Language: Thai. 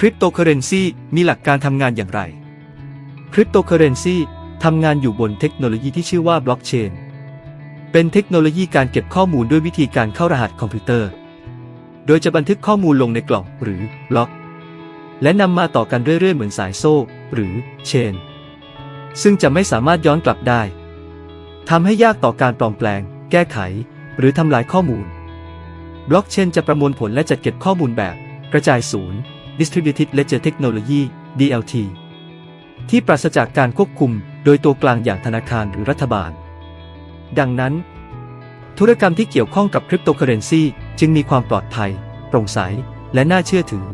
คริปโตเคอเรนซีมีหลักการทำงานอย่างไร คริปโตเคอเรนซีทำงานอยู่บนเทคโนโลยีที่ชื่อว่าบล็อกเชน เป็นเทคโนโลยีการเก็บข้อมูลด้วยวิธีการเข้ารหัสคอมพิวเตอร์ โดยจะบันทึกข้อมูลลงในกล่องหรือบล็อก และนำมาต่อกันเรื่อยๆเหมือนสายโซ่ หรือเชน ซึ่งจะไม่สามารถย้อนกลับได้ทำให้ยากต่อการปลอมแปลง แก้ไข หรือทำลายข้อมูล บล็อกเชนจะประมวลผลและจัดเก็บข้อมูลแบบ กระจายศูนย์ Distributed Ledger Technology DLT ที่ปราศจากการควบคุมโดยตัวกลางอย่างธนาคารหรือรัฐบาล ดังนั้น ธุรกรรมที่เกี่ยวข้องกับคริปโตเคอเรนซีจึงมีความปลอดภัย โปร่งใส และน่าเชื่อถือ